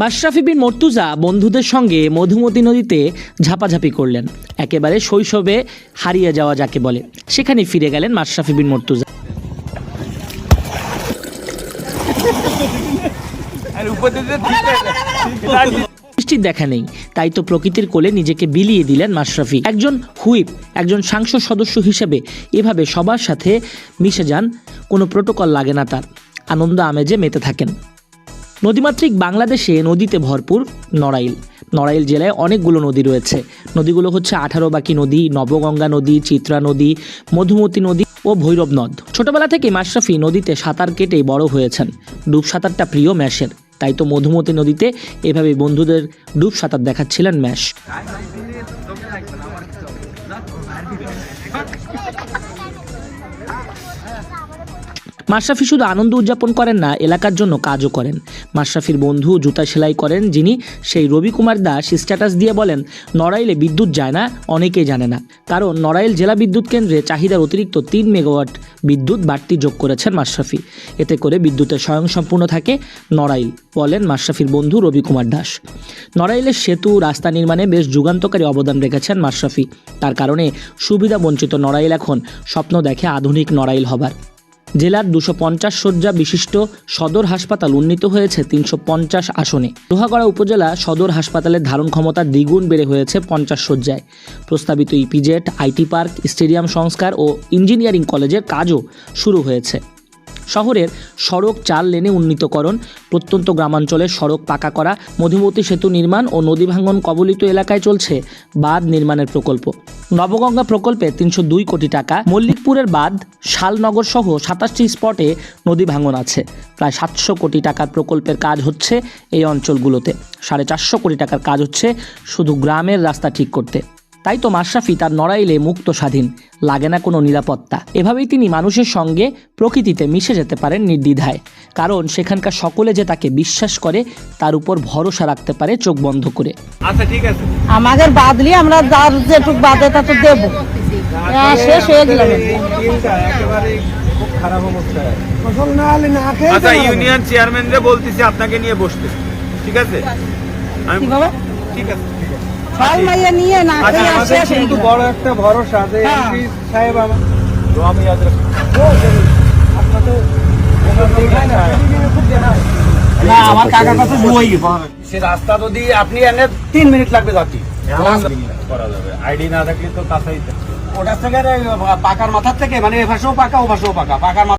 মাশরাফি বিন মর্তুজা বন্ধুদের সঙ্গে মধুমতি নদীতে ঝাপাঝাপি করলেন। একেবারে শৈশবে হারিয়ে যাওয়া যাকে বলে। সেখানে ফিরে গেলেন মাশরাফি বিন মর্তুজা। বৃষ্টির দেখা নেই। তাই তো প্রকৃতির কোলে নিজেকে বিলিয়ে দিলেন মাশরাফি। একজন হুইপ, একজন সাংসদ সদস্য হিসেবে এভাবে সবার সাথে মিশে যান, কোনো প্রোটোকল লাগে না তার। আনন্দ আমেজে মেতে থাকেন। নদীমাতৃক বাংলাদেশে নদীতে ভরপুর নড়াইল। নড়াইল জেলায় অনেকগুলো নদী রয়েছে। নদীগুলো হচ্ছে আঠারো বাকি নদী, নবগঙ্গা নদী, চিত্রা নদী, মধুমতি নদী ও ভৈরব নদ। ছোটবেলা থেকে মাশরাফি নদীতে সাঁতার কেটেই বড় হয়েছেন। ডুব সাঁতারটা প্রিয় ম্যাশের। তাই তো মধুমতি নদীতে এভাবে বন্ধুদের ডুব সাঁতার দেখাচ্ছিলেন ম্যাশ। মাশরাফি শুধু আনন্দ উদযাপন করেন না, এলাকার জন্য কাজও করেন। মাশরাফির বন্ধু জুতা সেলাই করেন, যিনি সেই রবি কুমার দাস স্ট্যাটাস দিয়ে বলেন, নড়াইলে বিদ্যুৎ যায় না, অনেকেই জানে না। কারণ নড়াইল জেলা বিদ্যুৎ কেন্দ্রে চাহিদার অতিরিক্ত তিন মেগাওয়াট বিদ্যুৎ বাড়তি যোগ করেছেন মাশরাফি। এতে করে বিদ্যুতের স্বয়ংসম্পূর্ণ থাকে নড়াইল, বলেন মাশরাফির বন্ধু রবি কুমার দাস। নড়াইলের সেতু, রাস্তা নির্মাণে বেশ যুগান্তকারী অবদান রেখেছেন মাশরাফি। তার কারণে সুবিধা বঞ্চিত নড়াইল এখন স্বপ্ন দেখে আধুনিক নড়াইল হবার। জেলার দুশো পঞ্চাশ শয্যা বিশিষ্ট সদর হাসপাতাল উন্নীত হয়েছে তিনশো পঞ্চাশ আসনে। লোহাগড়া উপজেলা সদর হাসপাতালের ধারণ ক্ষমতা দ্বিগুণ বেড়ে হয়েছে পঞ্চাশ শয্যায়। প্রস্তাবিত ইপিজেট আইটি পার্ক, স্টেডিয়াম সংস্কার ও ইঞ্জিনিয়ারিং কলেজের কাজও শুরু হয়েছে। শহরের সড়ক চার লেনে উন্নীতকরণ, প্রত্যন্ত গ্রামাঞ্চলে সড়ক পাকা করা, মধুমতি সেতু নির্মাণ ও নদী ভাঙ্গন কবলিত এলাকায় চলছে বাঁধ নির্মাণের প্রকল্প। নবগঙ্গা প্রকল্পে তিনশো দুই কোটি টাকা, মল্লিকপুরের বাঁধ শালনগর সহ সাতাশটি স্পটে নদী ভাঙ্গন আছে। প্রায় সাতশো কোটি টাকার প্রকল্পের কাজ হচ্ছে এই অঞ্চলগুলোতে। সাড়ে চারশো কোটি টাকার কাজ হচ্ছে শুধু গ্রামের রাস্তা ঠিক করতে। তাই তো মাশরাফি তার নড়াইলে মুক্ত স্বাধীন। লাগে না কোনো নিরাপত্তা। এভাবেই তিনি মানুষের সঙ্গে প্রকৃতিতে মিশে যেতে পারেন নির্দ্বিধায়। কারণ সেখানকার সকলে যে তাকে বিশ্বাস করে তার উপর ভরসা রাখতে পারে চোখ বন্ধ করে। আচ্ছা ঠিক আছে। আমাদের বাদলি আমরা যার যেটুক বাদে তা তো দেবো। হ্যাঁ, শেষ হয়ে গেল। খারাপ আচ্ছা ইউনিয়ন চেয়ারম্যানরে বলতেছি আপনাকে নিয়ে বসতে ঠিক আছে? আমি ঠিক আছে। মাইয়া নিয়ে না আচ্ছা খেয়ে কিন্তু বড় একটা ভরসা যে হ্যাঁ। এমপি সাহেব আমার আমি আজ আপনাদের না। আমার কাকার কাছে বই সে রাস্তা যদি আপনি এনে তিন মিনিট লাগবে যাচ্ছি করা যাবে। আইডি না থাকলে তো কাছেই ওটার থেকে পাকার মাথার থেকে মানে এ পাশেও পাকা ও পাশেও পাকা পাকার মাথা